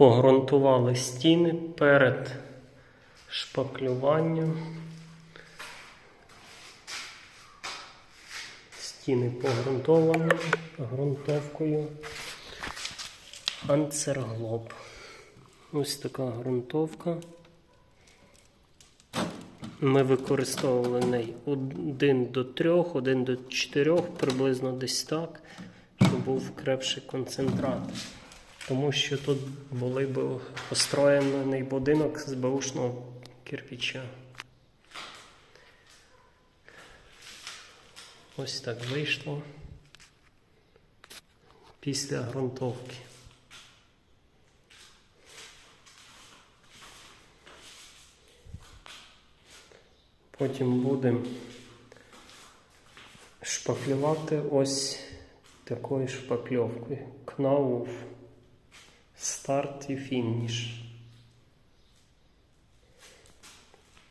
Погрунтували стіни перед шпаклюванням. Стіни погрунтовані ґрунтовкою. Анцерглоб. Ось така ґрунтовка. Ми використовували неї 1 до 3, 1 до 4, приблизно десь так, щоб був крепший концентрат. Тому що тут були б построєний будинок з беушного кирпича. Ось так вийшло після ґрунтовки. Потім будемо шпаклювати ось такою шпакльовкою. Кнауф. Старт і фініш.